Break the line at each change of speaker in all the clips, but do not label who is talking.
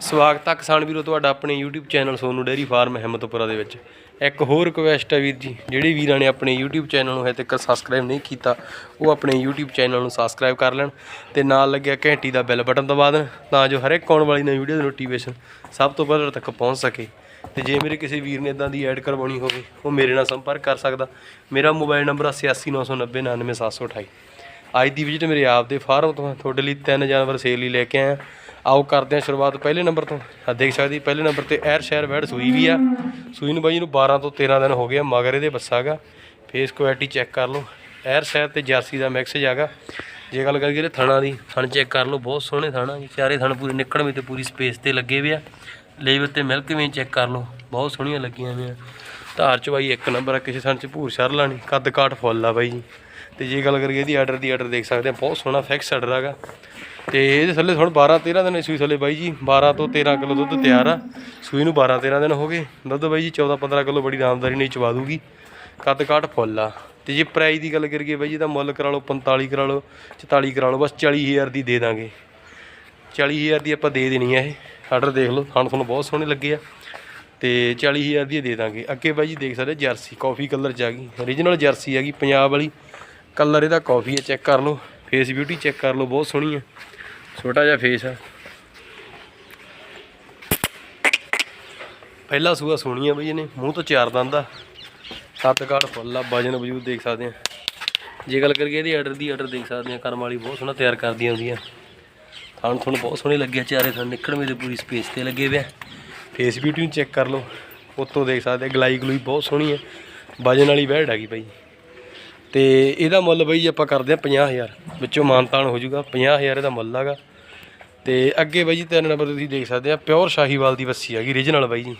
ਸਵਾਗਤ ਹੈ ਕਿਸਾਨ ਵੀਰੋ, ਤੁਹਾਡਾ ਆਪਣੇ YouTube channel Sonu dairy farm Himmatpura ਦੇ ਵਿੱਚ। ਇੱਕ ਹੋਰ ਰਿਕਵੈਸਟ ਹੈ ਵੀਰ ਜੀ, ਜਿਹੜੇ ਵੀਰਾਂ ਨੇ ਆਪਣੇ YouTube ਚੈਨਲ ਨੂੰ ਹਜੇ ਤੱਕ ਸਬਸਕ੍ਰਾਈਬ ਨਹੀਂ ਕੀਤਾ, ਉਹ ਆਪਣੇ YouTube ਚੈਨਲ ਨੂੰ ਸਬਸਕ੍ਰਾਈਬ ਕਰ ਲੈਣ ਤੇ ਨਾਲ ਲੱਗਿਆ ਘੰਟੀ ਦਾ ਬੈਲ ਬਟਨ ਦਬਾ ਦੇਣ, ਤਾਂ ਜੋ ਹਰ ਇੱਕ ਆਉਣ ਵਾਲੀ ਨਵੀਂ ਵੀਡੀਓ ਦੀ ਨੋਟੀਫਿਕੇਸ਼ਨ ਸਭ ਤੋਂ ਪਹਿਲਾਂ ਤੱਕ ਪਹੁੰਚ ਸਕੇ। ਤੇ ਜੇ ਮੇਰੇ ਕਿਸੇ ਵੀਰ ਨੇ ਇਦਾਂ ਦੀ ਐਡ ਕਰਵਾਉਣੀ ਹੋਵੇ, ਉਹ ਮੇਰੇ ਨਾਲ ਸੰਪਰਕ ਕਰ ਸਕਦਾ। ਮੇਰਾ ਮੋਬਾਈਲ ਨੰਬਰ 8899099728 ਅੱਜ ਦੀ ਵਿਜ਼ਿਟ ਮੇਰੇ ਆਪ ਦੇ ਫਾਰਮ ਤੋਂ ਤੁਹਾਡੇ ਲਈ ਤਿੰਨ ਜਾਨਵਰ ਸੇਲ ਲਈ ਲੈ ਕੇ ਆਇਆ। ਆਓ ਕਰਦੇ ਹਾਂ ਸ਼ੁਰੂਆਤ ਪਹਿਲੇ ਨੰਬਰ ਤੋਂ। ਆ ਦੇਖ ਸਕਦੇ ਪਹਿਲੇ ਨੰਬਰ ਤੇ ਐਰ ਸ਼ਹਿਰ ਵੈੜ ਸੂਈ ਵੀ ਆ। ਸੂਈ ਨੂੰ ਬਾਈ ਨੂੰ 12 ਤੋਂ 13 ਦਿਨ ਹੋ ਗਏ ਮਗਰ ਇਹਦੇ ਬੱਸਾਗਾ ਫੇਸ ਕੁਆਲਿਟੀ ਚੈੱਕ ਕਰ ਲਓ। ਐਰ ਸ਼ਹਿਰ ਤੇ ਜਰਸੀ ਦਾ ਮਿਕਸ ਜਾਗਾ ਜੇ ਗੱਲ ਕਰੀਏ ਇਹਦੇ ਥਣਾ ਦੀ, ਥਣ ਚੈੱਕ ਕਰ ਲਓ, ਬਹੁਤ ਸੋਹਣੇ ਥਣ ਜੀ। ਚਾਰੇ ਥਣ ਪੂਰੇ ਵੀ ਤੇ ਪੂਰੀ ਸਪੇਸ ਤੇ ਲੱਗੇ ਵੀ ਆ। ਲੇਵਰ ਤੇ ਮਿਲਕ ਵੀ ਚੈੱਕ ਕਰ ਲਓ, ਬਹੁਤ ਸੋਹਣੀਆਂ ਲੱਗੀਆਂ ਹੋਈਆਂ ਧਾਰ ਚ ਬਾਈ ਇੱਕ ਨੰਬਰ ਆ, ਕਿਸੇ ਥਣ ਚ ਭੂਰ ਸ਼ਰ ਲਾਣੀ ਕੱਦ ਕਾਟ ਫੁੱਲ ਆ ਬਾਈ ਜੀ। ਤੇ ਜੇ ਗੱਲ ਕਰੀਏ ਇਹਦੀ ਆਰਡਰ ਦੀ ਆਰਡਰ ਦੇਖ ਸਕਦੇ ਆ, ਬਹੁਤ ਸੋਹਣਾ ਫਿਕਸ ਆਰਡਰ ਹੈਗਾ। ਤੇ ਇਹਦੇ ਥੱਲੇ ਹੁਣ 12 13 ਦਿਨ ਸੂਈ ਥੱਲੇ ਬਾਈ ਜੀ 12 ਤੋਂ 13 ਕਿਲੋ ਦੁੱਧ ਤਿਆਰ ਆ। ਸੂਈ ਨੂੰ 12 13 ਦਿਨ ਹੋ ਗਏ। ਦੁੱਧ ਬਾਈ ਜੀ 14 15 ਕਿਲੋ ਬੜੀ ਆਰਾਮਦਾਰੀ ਨਾਲ ਚਵਾ ਦੂਗੀ। ਕੱਦ ਕਾਠ ਫੁੱਲ ਆ। ਤੇ ਜੇ ਪ੍ਰਾਈਸ ਦੀ ਗੱਲ ਕਰੀਏ ਬਾਈ ਜੀ, ਤਾਂ ਮੁੱਲ ਕਰਾ ਲਓ 45 ਕਰਾ ਲਓ 44 ਕਰਾ ਲਓ, ਬਸ 40000 ਦੀ ਦੇ ਦਾਂਗੇ। 40000 ਦੀ ਆਪਾਂ ਦੇ ਦੇਣੀ ਆ ਇਹ। ਆਰਡਰ ਦੇਖ ਲਓ ਖਾਣ ਤੁਹਾਨੂੰ ਬਹੁਤ ਸੋਹਣੇ ਲੱਗੇ ਆ। ਤੇ 40000 ਦੀ ਦੇ ਦਾਂਗੇ। ਅੱਗੇ ਬਾਈ ਜੀ ਦੇਖ ਸਕਦੇ ਜਰਸੀ ਕਾਫੀ ਕਲਰ ਚ ਆ ਗਈ। ਓਰੀਜਨਲ ਜਰਸੀ ਹੈਗੀ, ਪੰਜਾਬ ਵਾਲੀ। ਕਲਰ ਇਹਦਾ ਕਾਫੀ ਹੈ ਚੈੱਕ ਕਰ ਲਓ। ਫੇਸ ਬਿਊਟੀ ਚੈੱਕ ਕਰ ਲਓ, ਬਹੁਤ ਸੋਹਣੀ ਹੈ ਛੋਟਾ ਜਿਹਾ ਫੇਸ ਆ। ਪਹਿਲਾ ਸੂਆ ਸੋਹਣੀ ਆ ਬਈ ਇਹਨੇ ਮੂੰਹ ਤੋਂ ਚਾਰ ਦੰਦ ਆ। ਸੱਤ ਕਾੜ ਫੁੱਲ ਆ ਵਜਨ ਵਜੂਦ ਦੇਖ ਸਕਦੇ ਆ। ਜੇ ਗੱਲ ਕਰੀਏ ਇਹਦੀ ਆਰਡਰ ਦੀ ਆਰਡਰ ਦੇਖ ਸਕਦੇ ਆ। ਕਰਮ ਵਾਲੀ ਬਹੁਤ ਸੋਹਣਾ ਤਿਆਰ ਕਰਦੀਆਂ ਹੁੰਦੀਆਂ ਥਣ ਤੁਹਾਨੂੰ ਬਹੁਤ ਸੋਹਣੇ ਲੱਗਿਆ ਆ, ਚਾਰੇ ਥਣ ਨਿਕਲਵੇਂ ਦੇ ਪੂਰੀ ਸਪੇਸ ਤੇ ਲੱਗੇ ਹੋਏ ਆ। ਫੇਸ ਬਿਊਟੀ ਨੂੰ ਚੈੱਕ ਕਰ ਲਓ। ਉੱਤੋਂ ਦੇਖ ਸਕਦੇ ਗਲਾਈ ਗਲੂਈ ਬਹੁਤ ਸੋਹਣੀ ਹੈ ਵਜਨ ਵਾਲੀ ਵਹਿੜ ਹੈਗੀ ਬਾਈ। ਤੇ ਇਹਦਾ ਮੁੱਲ ਬਾਈ ਜੀ ਆਪਾਂ ਕਰਦੇ ਆ 50000 ਵਿੱਚੋਂ ਮਾਨਤਾਨ ਹੋ ਜਾਊਗਾ 50000 ਇਹਦਾ ਮੁੱਲ ਹੈਗਾ। ਤੇ ਅੱਗੇ ਬਾਈ ਜੀ, ਤਿੰਨ ਨੰਬਰ ਤੁਸੀਂ ਦੇਖ ਸਕਦੇ ਆ ਪਿਓਰ ਸ਼ਾਹੀਵਾਲ ਦੀ ਬੱਸੀ ਹੈਗੀ ਰੀਜਨਲ ਬਾਈ ਜੀ।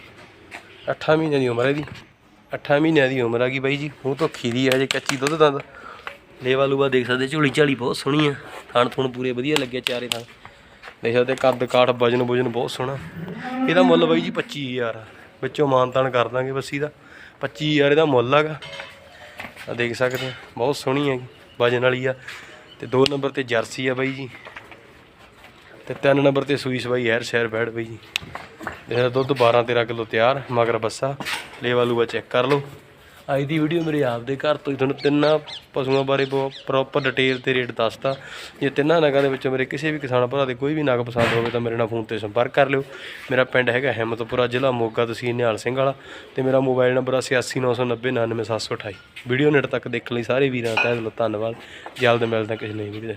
8 ਮਹੀਨਿਆਂ ਦੀ ਉਮਰ ਹੈ ਇਹਦੀ। 8 ਮਹੀਨਿਆਂ ਦੀ ਉਮਰ ਹੈਗੀ ਬਾਈ ਜੀ। ਮੂੰਹ ਤੋਂ ਖੀਰੀ ਹੈ ਜੇ ਕੱਚੀ ਦੁੱਧ ਦੰਦ। ਲੇਵਾ ਲੂਵਾ ਦੇਖ ਸਕਦੇ, ਝੋਲੀ ਝਾਲੀ ਬਹੁਤ ਸੋਹਣੀ ਆ। ਥਣ ਥੁਣ ਪੂਰੇ ਵਧੀਆ ਲੱਗੇ ਚਾਰੇ ਥਾਂ। ਦੇਖ ਸਕਦੇ, ਕੱਦ ਕਾਠ, ਵਜਨ ਵਜਨ ਬਹੁਤ ਸੋਹਣਾ। ਇਹਦਾ ਮੁੱਲ ਬਾਈ ਜੀ 25000 ਆ। ਵਿੱਚੋਂ ਮਾਨਤਾਨ ਕਰ ਦਾਂਗੇ ਬੱਸੀ ਦਾ। 25000 ਇਹਦਾ ਮੁੱਲ ਹੈਗਾ ਆ ਦੇਖ ਸਕਦੇ ਆ, ਬਹੁਤ ਸੋਹਣੀ ਹੈਗੀ, ਵਜਨ ਵਾਲੀ ਆ। ਤੇ ਦੋ ਨੰਬਰ ਤੇ ਜਰਸੀ ਆ ਬਾਈ ਜੀ। ਤੇ ਤਿੰਨ ਨੰਬਰ ਤੇ ਸੂਈ ਸਵਾਈ ਹੈਰ ਸ਼ਹਿਰ ਬੈਠ ਬਾਈ ਜੀ। ਇਹਦਾ ਦੁੱਧ 12 13 ਕਿਲੋ ਤਿਆਰ, ਮਗਰ ਬੱਸਾ। ਲੇਵਾ ਲੂਆ ਚੈੱਕ ਕਰ ਲਓ। ਅੱਜ ਦੀ ਵੀਡੀਓ ਮੇਰੇ ਆਪ ਦੇ ਘਰ ਤੋਂ ਹੀ, ਤੁਹਾਨੂੰ ਤਿੰਨਾਂ ਪਸ਼ੂਆਂ ਬਾਰੇ ਪ੍ਰੋਪਰ ਡਿਟੇਲ ਤੇ ਰੇਟ ਦੱਸਤਾ। ਜੇ ਤਿੰਨਾਂ ਨਗਾਂ ਦੇ ਵਿੱਚੋਂ ਮੇਰੇ ਕਿਸੇ ਵੀ ਕਿਸਾਨ ਭਰਾ ਦੇ ਕੋਈ ਵੀ ਨਗ ਪਸੰਦ ਹੋਵੇ ਤਾਂ ਮੇਰੇ ਨਾਲ ਫੋਨ ਤੇ ਸੰਪਰਕ ਕਰ ਲਿਓ। ਮੇਰਾ ਪਿੰਡ ਹੈਗਾ ਹਿੰਮਤਪੁਰਾ, ਜ਼ਿਲ੍ਹਾ ਮੋਗਾ ਤਹਿਸੀਲ ਨਿਹਾਲ ਸਿੰਘ ਵਾਲਾ ਤੇ ਮੇਰਾ ਮੋਬਾਈਲ ਨੰਬਰ ਆ 8699099728 ਵੀਡੀਓ ਨੇੜ ਤੱਕ ਦੇਖਣ ਲਈ ਸਾਰੇ ਵੀਰਾਂ ਦਾ ਤਹਿ ਧੰਨਵਾਦ। ਜਲਦ ਮਿਲਦਾ ਕਿਸੇ ਨਵੀਂ ਵੀਡੀਓ